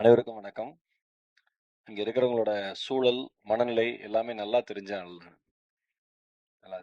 அனைவருக்கும் வணக்கம். இங்க இருக்கிறவங்களோட சூழல் மனநிலை எல்லாமே நல்லா தெரிஞ்ச நல்லா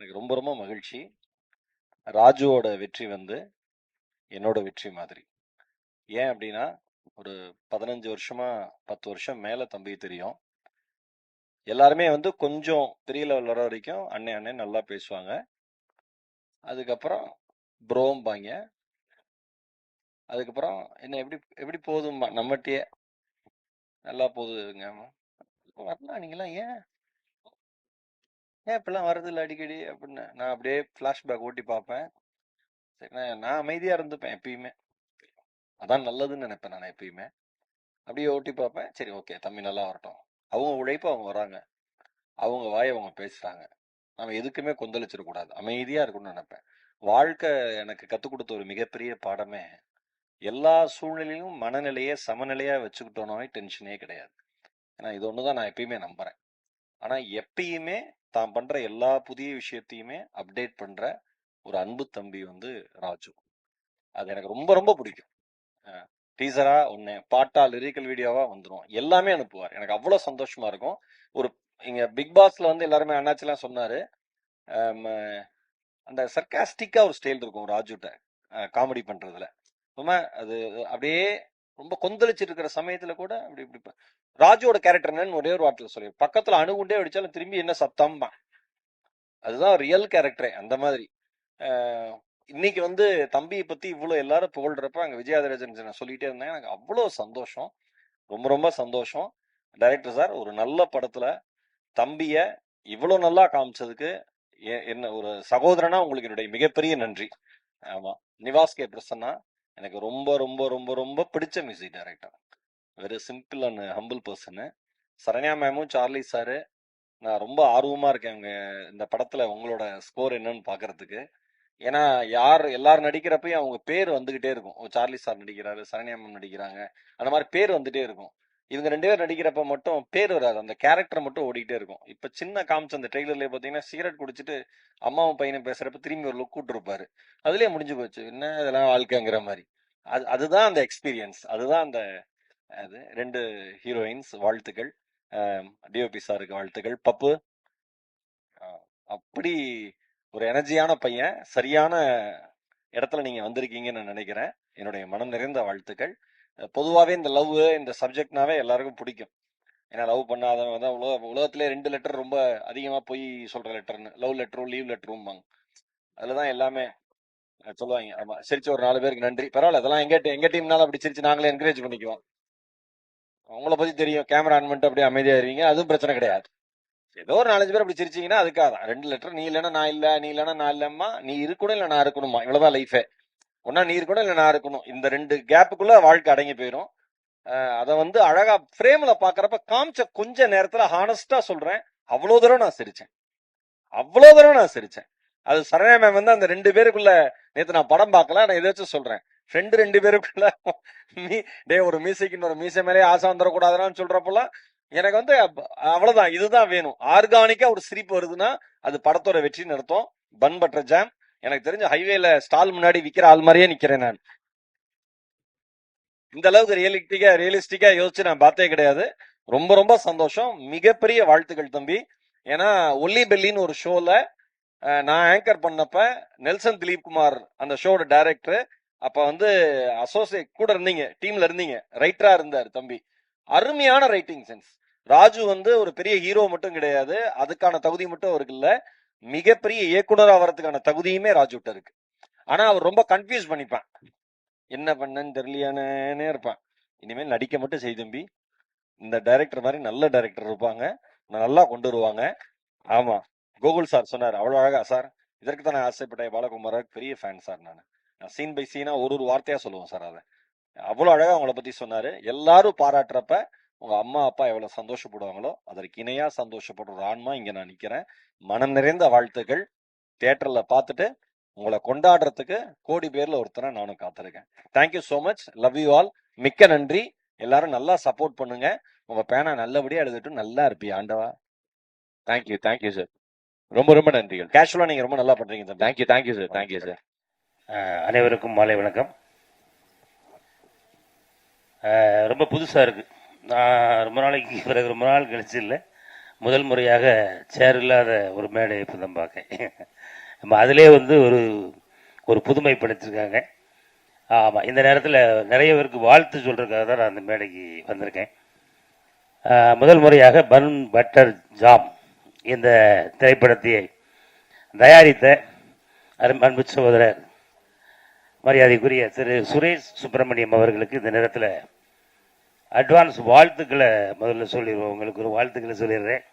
எனக்கு ரொம்ப ரொம்ப மகிழ்ச்சி. ராஜுவோட வெற்றி வந்து என்னோட வெற்றி மாதிரி. ஏன் அப்படின்னா ஒரு பதினஞ்சு வருஷமா பத்து வருஷம் மேல தம்பி தெரியும். எல்லாருமே வந்து கொஞ்சம் பெரிய லெவல் வர வரைக்கும் அண்ணே அண்ணே நல்லா பேசுவாங்க. அதுக்கப்புறம் ப்ரோம்பாங்க அதுக்கப்புறம் என்ன எப்படி எப்படி போதும்மா? நம்மகிட்டயே நல்லா போகுதுங்க வரலாம். நீங்களாம் ஏன்? ஏன் இப்பெல்லாம் வரதில்லை இல்லை அடிக்கடி அப்படின்னு? நான் அப்படியே ஃப்ளாஷ்பேக் ஓட்டி பார்ப்பேன். சரி நான் நான் அமைதியாக இருந்துப்பேன் எப்பயுமே. அதான் நல்லதுன்னு நினைப்பேன் நான் எப்பயுமே. அப்படியே ஓட்டி பார்ப்பேன். சரி ஓகே தம்பி நல்லா வரட்டும். அவங்க உழைப்பு அவங்க வராங்க அவங்க வாய் அவங்க பேசுகிறாங்க நம்ம எதுக்குமே கொந்தளிச்சிடக்கூடாது. அமைதியாக இருக்கணும்னு நினைப்பேன். வாழ்க்கை எனக்கு கற்றுக் கொடுத்த ஒரு மிகப்பெரிய பாடமே எல்லா சூழ்நிலையிலும் மனநிலையை சமநிலையாக வச்சுக்கிட்டோனே டென்ஷனே கிடையாது. ஏன்னா இது ஒன்று தான் நான் எப்பயுமே நம்புறேன். ஆனால் எப்பயுமே தான் பண்ணுற எல்லா புதிய விஷயத்தையுமே அப்டேட் பண்ணுற ஒரு அன்பு தம்பி வந்து ராஜு. அது எனக்கு ரொம்ப ரொம்ப பிடிக்கும். டீசரா ஒன்று பாட்டா லிரிக்கல் வீடியோவா வந்துடும் எல்லாமே அனுப்புவார். எனக்கு அவ்வளோ சந்தோஷமா இருக்கும். ஒரு இங்க பிக் பாஸ்ல வந்து எல்லாருமே அண்ணாச்சிலாம் சொன்னாரு. அந்த சர்க்காஸ்டிக்கா ஒரு ஸ்டைல் இருக்கும் ராஜுட்ட காமெடி பண்றதுல. ரொம்ப அது அப்படியே ரொம்ப கொந்தளிச்சிட்டு இருக்கிற சமயத்துல கூட அப்படி இப்படி ராஜுவோட கேரக்டர் என்னன்னு ஒரே ஒரு வார்த்தையில சொல்லி பக்கத்துல அணுகுண்டே அடிச்சாலும் திரும்பி என்ன சத்தம் அதுதான் ரியல் கேரக்டரே அந்த மாதிரி. இன்னைக்கு வந்து தம்பியை பத்தி இவ்வளவு எல்லாரும் புகழ்றப்ப அங்க விஜயாதராஜன் நான் சொல்லிட்டே இருந்தேன் எனக்கு அவ்வளவு சந்தோஷம். ரொம்ப ரொம்ப சந்தோஷம். டைரக்டர் சார் ஒரு நல்ல படத்துல தம்பிய இவ்வளவு நல்லா காமிச்சதுக்கு என்ன ஒரு சகோதரனா உங்களுக்கு என்னுடைய மிகப்பெரிய நன்றி. ஆமா. நிவாஸ் கே பிரசன்னா எனக்கு ரொம்ப ரொம்ப ரொம்ப ரொம்ப பிடிச்ச music director very simple and humble person Saranya மேமும் Charlie sir நான் ரொம்ப ஆர்வமாக இருக்கேன் அவங்க இந்த படத்தில் உங்களோட ஸ்கோர் என்னன்னு பார்க்கறதுக்கு ஏன்னா யார் எல்லாரும் நடிக்கிறப்பையும் அவங்க பேர் வந்துகிட்டே இருக்கும். சார்லி சார் நடிக்கிறாரு சரண்யா மேம் நடிக்கிறாங்க அந்த மாதிரி பேர் வந்துட்டே இருக்கும். இவங்க ரெண்டு பேர் நடிக்கிறப்ப மட்டும் பேர் வராது. அந்த கேரக்டர் மட்டும் ஓடிக்கிட்டே இருக்கும். இப்போ சின்ன காமிச்ச அந்த ட்ரெய்லர்லேயே பார்த்தீங்கன்னா சிகரெட் குடிச்சிட்டு அம்மாவும் பையனும் பேசுறப்ப திரும்பி ஒரு லுக் கூட்டிருப்பாரு அதுலேயே முடிஞ்சு போச்சு. என்ன இதெல்லாம் வாழ்க்கைங்கிற மாதிரி. அது அதுதான் அந்த எக்ஸ்பீரியன்ஸ். அதுதான் அந்த அது ரெண்டு ஹீரோயின்ஸ் வாழ்த்துக்கள். டிஓபி சாருக்கு வாழ்த்துக்கள். பப்பு. அப்படி ஒரு எனர்ஜியான பையன். சரியான இடத்துல நீங்க வந்திருக்கீங்கன்னு நான் நினைக்கிறேன். என்னுடைய மனம் நிறைந்த வாழ்த்துக்கள். பொதுவாகவே இந்த லவ் இந்த சப்ஜெக்ட்னாவே எல்லாருக்கும் பிடிக்கும். ஏன்னா லவ் பண்ணாதவங்க தான் உலக உலகத்திலே ரெண்டு லெட்டர் ரொம்ப அதிகமாக போய் சொல்கிற லெட்டர்னு லவ் லெட்டரும் லீவ் லெட்டரும்பாங்க. அதில் தான் எல்லாமே சொல்லுவாங்க. ஆமா சிரிச்ச ஒரு நாலு பேருக்கு நன்றி. பரவாயில்ல அதெல்லாம் எங்க எங்க டீம்னால அப்படி சிரிச்சு நாங்களே என்கரேஜ் பண்ணிக்குவோம். அவங்கள பத்தி தெரியும். கேமரா ஆன் பண்ணிட்டு அப்படியே அமைதியா இருவீங்க. அதுவும் பிரச்சனை கிடையாது. ஏதோ ஒரு நாலஞ்சு பேர் அப்படி சிரிச்சீங்கன்னா அதுக்காக தான். ரெண்டு லெட்டர் நீ இல்லைன்னா நான் இல்ல நீ இல்லைன்னா நான் இல்லம்மா நீ இருக்கணும் இல்ல நான் இருக்கணுமா இவ்வளவுதான் லைஃபே ஒன்னா நீ இருக்கணும் இல்ல நான் இருக்கணும். இந்த ரெண்டு கேப்புக்குள்ள வாழ்க்கை அடங்கி போயிடும் அதை வந்து அழகா ஃப்ரேம்ல பாக்குறப்ப காமிச்ச கொஞ்ச நேரத்துல ஹானஸ்டா சொல்றேன். அவ்வளவு தூரம் நான் சிரிச்சேன். அவ்வளவு தூரம் நான் சிரிச்சேன். அது சரண்யா மேம் வந்து அந்த ரெண்டு பேருக்குள்ள நேற்று நான் படம் பார்க்கல நான் எதாச்சும் சொல்றேன். ஃப்ரெண்டு ரெண்டு பேருக்குள்ள மீ டே ஒரு மீசைக்குன்னு ஒரு மீசை மேலே ஆசை வந்துடக்கூடாதுன்னு சொல்றப்பெல்லாம் எனக்கு வந்து அவ்வளவுதான். இதுதான் வேணும். ஆர்கானிக்கா ஒரு சிரிப்பு வருதுன்னா அது படத்தோட வெற்றி நடத்தும் பன் பட்டர் ஜாம். எனக்கு தெரிஞ்ச ஹைவேல ஸ்டால் முன்னாடி விற்கிற ஆள் மாதிரியே நிக்கிறேன் நான். இந்த அளவுக்கு ரியலிஸ்டிக்கா ரியலிஸ்டிக்கா யோசிச்சு நான் பார்த்தே கிடையாது. ரொம்ப ரொம்ப சந்தோஷம். மிகப்பெரிய வாழ்த்துக்கள் தம்பி. ஏன்னா ஒல்லி பெல்லின்னு ஒரு ஷோல நான் ஆங்கர் பண்ணப்ப நெல்சன் திலீப் குமார் அந்த ஷோட டைரக்டர் அப்ப வந்து அசோசியேட் கூட இருந்தீங்க டீம்ல இருந்தீங்க ரைட்டரா இருந்தார் தம்பி. அருமையான ரைட்டிங் சென்ஸ் ராஜு வந்து ஒரு பெரிய ஹீரோ மட்டும் கிடையாது அதுக்கான தகுதி மட்டும் அவருக்கு இல்ல. மிகப்பெரிய இயக்குனர் ஆகிறதுக்கான தகுதியுமே ராஜுட்ட இருக்கு. ஆனா அவர் ரொம்ப கன்ஃபியூஸ் பண்ணிப்பான். என்ன பண்ணன்னு தெரியலையானே இருப்பான். இனிமேல் நடிக்க மட்டும் செய் தம்பி. இந்த டைரக்டர் மாதிரி நல்ல டைரக்டர் இருப்பாங்க. நல்லா கொண்டு வருவாங்க. ஆமா. கோகுல் சார் சொன்னார் அவ்வளோ அழகா சார். இதற்கு தான் நான் ஆசைப்பட்டேன் பாலகுமாருக்கு பெரிய ஃபேன் சார் நான். நான் சீன் பை சீனா ஒரு ஒரு வார்த்தையா சொல்லுவேன் சார் அதை. அவ்வளோ அழகா அவங்கள பத்தி சொன்னாரு. எல்லாரும் பாராட்டுறப்ப உங்க அம்மா அப்பா எவ்வளவு சந்தோஷப்படுவாங்களோ அதற்கு இணையா சந்தோஷப்படுற ஒரு ஆன்மா இங்க நான் நிக்கிறேன். மனம் நிறைந்த வாழ்த்துக்கள். தியேட்டர்ல பார்த்துட்டு உங்களை கொண்டாடுறதுக்கு கோடி பேர்ல ஒருத்தரை நானும் காத்திருக்கேன். Thank you so much love you all மிக்க நன்றி. எல்லாரும் நல்லா சப்போர்ட் பண்ணுங்க. உங்க பேனா நல்லபடியா எழுதிட்டு நல்லா இருப்பீங்க ஆண்டவா? தேங்க்யூ தேங்க்யூ சார் ரொம்ப ரொம்ப நன்றிகள். கேஷுவலா நீங்க ரொம்ப நல்லா பண்றீங்க sir thank you thank you sir thank you sir அனைவருக்கும் மாலை வணக்கம். ரொம்ப புதுசாக இருக்குது நான் ரொம்ப நாளைக்கு பிறகு ரொம்ப நாள் கழிச்சு இல்லை. முதல் முறையாக சேர் இல்லாத ஒரு மேடை இப்போ தான் பார்க்கேன். நம்ம அதிலே வந்து ஒரு ஒரு புதுமை படைச்சிருக்காங்க. ஆமாம் இந்த நேரத்தில் நிறைய பேருக்கு வாழ்த்து சொல்கிறதுக்காக தான் நான் அந்த மேடைக்கு வந்திருக்கேன். முதல் முறையாக பன் பட்டர் ஜாம். இந்த திரைப்படத்தை தயாரித்த அரும் அன்பு சகோதரர் மரியாதைக்குரிய திரு சுரேஷ் சுப்பிரமணியம் அவர்களுக்கு இந்த நேரத்தில் அட்வான்ஸ் வாழ்த்துக்களை முதல்ல சொல்லிடுவோம். உங்களுக்கு ஒரு வாழ்த்துக்களை சொல்லிடுறேன்.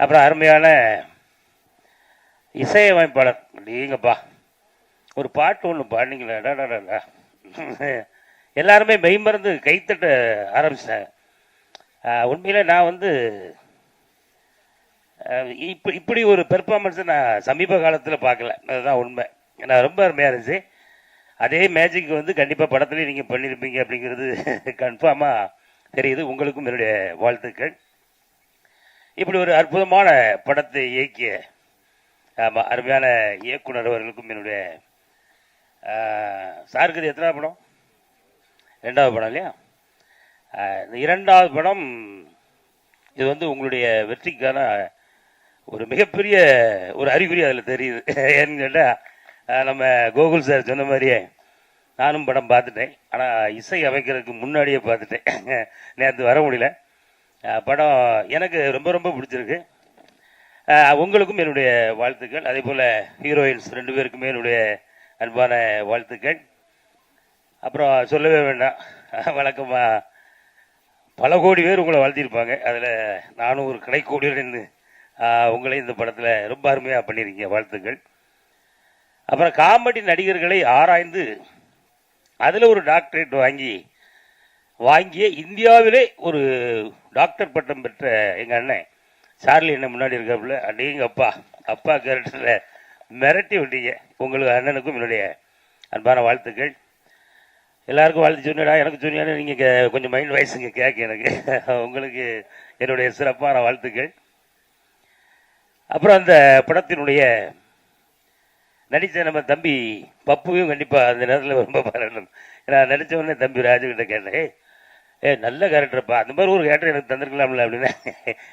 அப்புறம் அருமையான இசையமைப்பாளர். நீங்கப்பா ஒரு பாட்டு ஒன்று பாடினீங்களா டாடாடா எல்லாருமே மெய்மறந்து கைத்தட்ட ஆரம்பிச்சிட்டாங்க. உண்மையில் நான் வந்து இப்போ இப்படி ஒரு பெர்ஃபார்மன்ஸை நான் சமீப காலத்தில் பார்க்கல. அதுதான் உண்மை. நான் ரொம்ப அருமையாக இருந்துச்சு. அதே மேஜிக் வந்து கண்டிப்பாக படத்துலேயும் நீங்கள் பண்ணியிருப்பீங்க அப்படிங்கிறது கன்ஃபார்மாக தெரியுது. உங்களுக்கும் என்னுடைய வாழ்த்துக்கள். இப்படி ஒரு அற்புதமான படத்தை இயக்கிய ஆமாம் அருமையான இயக்குனர் அவர்களுக்கும் என்னுடைய சாருக்குது சாருக்கு எத்தனாவது படம்? ரெண்டாவது படம் இல்லையா? இந்த இரண்டாவது படம் இது வந்து உங்களுடைய வெற்றிக்கான ஒரு மிகப்பெரிய ஒரு அறிகுறி அதில் தெரியுது. ஏன்னு கேட்டால் நம்ம கோகுல் சார் சொன்ன மாதிரியே நானும் படம் பார்த்துட்டேன். ஆனால் இசை அமைக்கிறதுக்கு முன்னாடியே பார்த்துட்டேன். நேற்று வர முடியல. படம் எனக்கு ரொம்ப ரொம்ப பிடிச்சிருக்கு. உங்களுக்கும் என்னுடைய வாழ்த்துக்கள். அதே போல் ஹீரோயின்ஸ் ரெண்டு பேருக்குமே என்னுடைய அன்பான வாழ்த்துக்கள். அப்புறம் சொல்லவே வேண்டாம். வழக்கமாக பல கோடி பேர் உங்களை வாழ்த்திருப்பாங்க அதில் நானும் ஒரு கடைக்கோடியில் நின்று உங்களை இந்த படத்தில் ரொம்ப அருமையாக பண்ணியிருக்கீங்க வாழ்த்துக்கள். அப்புறம் காமெடி நடிகர்களை ஆராய்ந்து அதில் ஒரு டாக்டரேட் வாங்கி வாங்கிய இந்தியாவிலே ஒரு டாக்டர் பட்டம் பெற்ற எங்கள் அண்ணன். சார்லி என்ன முன்னாடி இருக்காப்புல அடேங்க அப்பா அப்பா கேரக்டரில் மிரட்டி விட்டீங்க. உங்களுக்கு அண்ணனுக்கும் என்னுடைய அன்பான வாழ்த்துக்கள். எல்லாருக்கும் வாழ்த்து சொன்னடா எனக்கு சொன்னீங்கன்னா நீங்கள் கொஞ்சம் மைண்ட் வாய்ஸுங்க கேட்க எனக்கு. உங்களுக்கு என்னுடைய சிறப்பான வாழ்த்துக்கள். அப்புறம் அந்த படத்தினுடைய நடித்த நம்ம தம்பி பப்புவையும் கண்டிப்பாக அந்த நேரத்தில் ரொம்ப பாராட்டணும். நான் நடித்தவொடனே தம்பி ராஜுகிட்ட கேட்டேன் ஏ நல்ல கேரக்டர்ப்பா அந்த மாதிரி ஒரு கேரக்டர் எனக்கு தந்திருக்கலாம்ல அப்படின்னா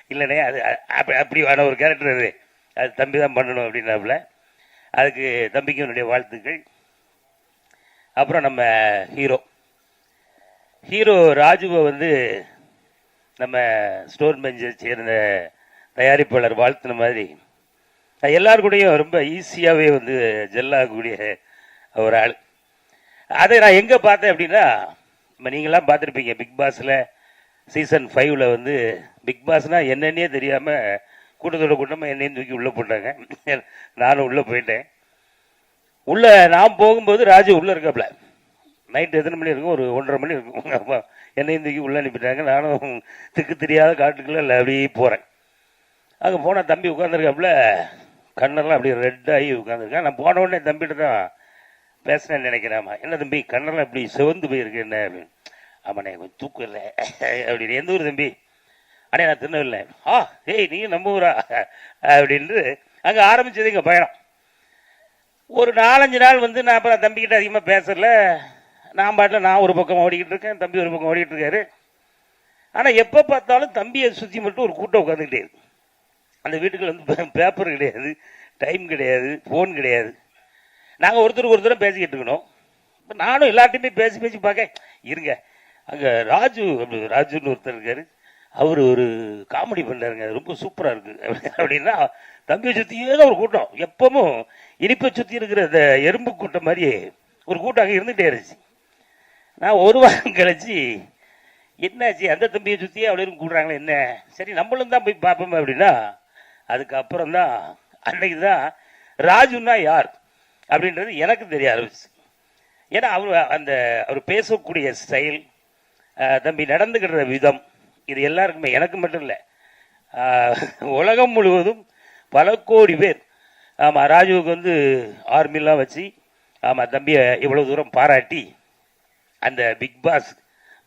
இல்லைண்ணே அது அப்படி அப்படி அப்படியான ஒரு கேரக்டர் அது. அது தம்பி தான் பண்ணணும் அப்படின்னாப்புல. அதுக்கு தம்பிக்கு என்னுடைய வாழ்த்துக்கள். அப்புறம் நம்ம ஹீரோ. ஹீரோ ராஜுவை வந்து நம்ம ஸ்டோன் பெஞ்சை சேர்ந்த தயாரிப்பாளர் வாழ்த்தின மாதிரி. எல்லாருக்கூடையும் ரொம்ப ஈஸியாகவே வந்து ஜெல்லாகக்கூடிய ஒரு ஆள். அதை நான் எங்கே பார்த்தேன் அப்படின்னா இப்போ நீங்களாம் பார்த்துருப்பீங்க பிக் பாஸில் சீசன் ஃபைவ்ல வந்து பிக் பாஸ்னால் என்னன்னே தெரியாமல் கூட்டத்தோட கூட்டமாக என்னையும் தூக்கி உள்ளே போட்டாங்க. நானும் உள்ளே போயிட்டேன். உள்ளே நான் போகும்போது ராஜு உள்ளே இருக்காப்புல நைட்டு எத்தனை மணி இருக்கும்? ஒரு ஒன்றரை மணி இருக்கும். அப்பா என்னையும் தூக்கி உள்ளே அனுப்பிட்டாங்க. நானும் திக்கு தெரியாத காட்டுக்குள்ளே இல்லை அப்படியே போகிறேன் அங்கே போனால் தம்பி உட்காந்துருக்காப்புல கண்ணெல்லாம் அப்படியே ரெட்டாகி உட்காந்துருக்கான் நான் போன உடனே தம்பிகிட்ட தான் பேசுனேன்னு நினைக்கிறேன் என்ன தம்பி கண்ணெல்லாம் இப்படி சிவந்து போயிருக்கு என்ன அப்படின்னு. ஆமாண்ணே கொஞ்சம் தூக்கம் இல்லை. அப்படின்னு. எந்த ஊர் தம்பி? அண்ணே நான் தின்னவில்லை ஆ ஏய் நீயும் நம்ம ஊரா? அப்படின்ட்டு அங்கே ஆரம்பித்தது இங்கே பயணம். ஒரு நாலஞ்சு நாள் வந்து நான் அப்புறம் தம்பிக்கிட்ட அதிகமாக பேசல. நான் பாட்டில் நான் ஒரு பக்கம் ஓடிக்கிட்டு இருக்கேன் தம்பி ஒரு பக்கம் ஓடிக்கிட்டு இருக்காரு. ஆனால் எப்போ பார்த்தாலும் தம்பியை சுற்றி மட்டும் ஒரு கூட்டம் உட்காந்துக்கிட்டே இருக்கு. அந்த வீட்டுக்குள்ள வந்து பேப்பர் கிடையாது டைம் கிடையாது ஃபோன் கிடையாது. நாங்கள் ஒருத்தருக்கு ஒருத்தரும் பேசிக்கிட்டு இருக்கணும். இப்போ நானும் எல்லார்ட்டையுமே பேசி பேசி பார்க்க இருங்க. அங்கே ராஜு அப்படி ராஜுன்னு ஒருத்தர் இருக்காரு. அவர் ஒரு காமெடி பண்ணுறாருங்க ரொம்ப சூப்பராக இருக்குது அப்படின்னா தம்பியை சுற்றியே தான் ஒரு கூட்டம். எப்பவும் இனிப்பை சுற்றி இருக்கிற அந்த எறும்பு கூட்டம் மாதிரி ஒரு கூட்டம் அங்கே இருந்துகிட்டே இருந்துச்சு. நான் ஒரு வாரம் கழிச்சு என்னாச்சு? அந்த தம்பியை சுற்றியே அவ்வளோ கூடுறாங்களே என்ன? சரி நம்மளும் தான் போய் பார்ப்போமே அப்படின்னா அதுக்கப்புறம் தான் அன்னைக்கு தான் ராஜுன்னா யார்? அப்படின்றது எனக்கு தெரிய ஆரம்பிச்சு ஏன்னா அவர் அந்த அவர் பேசக்கூடிய ஸ்டைல் தம்பி நடந்துக்கிற விதம் இது எல்லாருக்குமே எனக்கு மட்டும் இல்லை. உலகம் முழுவதும் பல கோடி பேர். ஆமாம் ராஜுவுக்கு வந்து ஆர்மிலாம் வச்சு ஆமாம் தம்பியை இவ்வளோ தூரம் பாராட்டி அந்த பிக் பாஸ்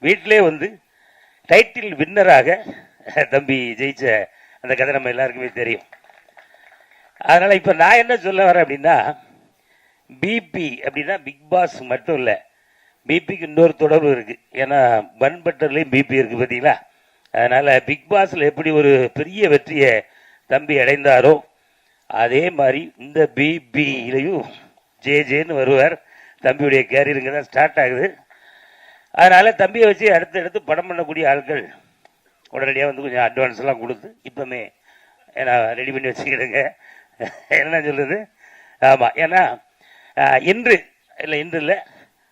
வீட்டிலே வந்து டைட்டில் வின்னராக தம்பி ஜெயிச்ச அந்த கதை நம்ம எல்லாருக்குமே தெரியும். அதனால் இப்போ நான் என்ன சொல்ல வரேன் அப்படின்னா பிபி அப்படின்னா பிக் பாஸ் மட்டும் இல்லை பிபிக்கு இன்னொரு தொடர்பு இருக்குது ஏன்னா பன் பிபி இருக்குது பார்த்தீங்களா அதனால் பிக் பாஸில் எப்படி ஒரு பெரிய வெற்றியை தம்பி அடைந்தாரோ அதே மாதிரி இந்த பிபியிலையும் ஜே ஜேன்னு வருவார். தம்பியுடைய கேரியருங்க தான் ஸ்டார்ட் ஆகுது. அதனால் தம்பியை வச்சு அடுத்து அடுத்து படம் பண்ணக்கூடிய ஆட்கள் உடனடியாக வந்து கொஞ்சம் அட்வான்ஸ்லாம் கொடுத்து இப்பவுமே நான் ரெடி பண்ணி வச்சுக்கிடுங்க. என்ன சொல்கிறது ஆமாம் ஏன்னா இன்று இல்லை இன்று இல்லை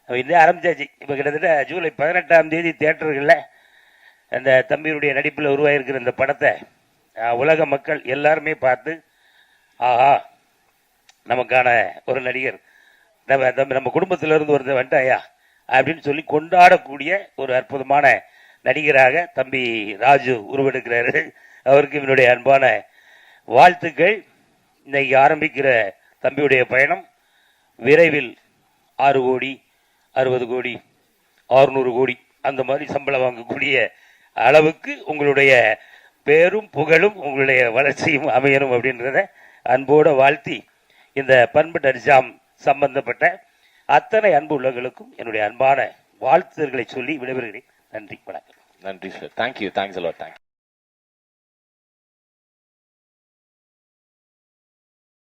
இன்றே ஆரம்பிச்சாச்சு. இப்போ கிட்டத்தட்ட ஜூலை பதினெட்டாம் தேதி தேட்டர்களில் அந்த தம்பியுடைய நடிப்பில் உருவாகிருக்கிற இந்த படத்தை உலக மக்கள் எல்லாருமே பார்த்து ஆஹா நமக்கான ஒரு நடிகர் நம்ம நம்ம குடும்பத்திலிருந்து குடும்பத்துல இருந்து ஒருத்தர் வந்துட்டாயா அப்படின்னு சொல்லி கொண்டாடக்கூடிய ஒரு அற்புதமான நடிகராக தம்பி ராஜு உருவெடுக்கிறாரு அவருக்கு என்னுடைய அன்பான வாழ்த்துக்கள். இன்னைக்கு ஆரம்பிக்கிற தம்பியுடைய பயணம் விரைவில் ஆறு கோடி அறுபது கோடி ஆறுநூறு கோடி அந்த மாதிரி சம்பளம் வாங்கக்கூடிய அளவுக்கு உங்களுடைய பேரும் புகழும் உங்களுடைய வளர்ச்சியும் அமையணும் அப்படின்றத அன்போட வாழ்த்தி இந்த பண்பு அரிசாம் சம்பந்தப்பட்ட அத்தனை அன்பு உள்ளவர்களுக்கும் என்னுடைய அன்பான வாழ்த்துதல்களை சொல்லி விடைபெறுகிறேன். நன்றி வணக்கம். நன்றி sir thank you thanks a lot thank you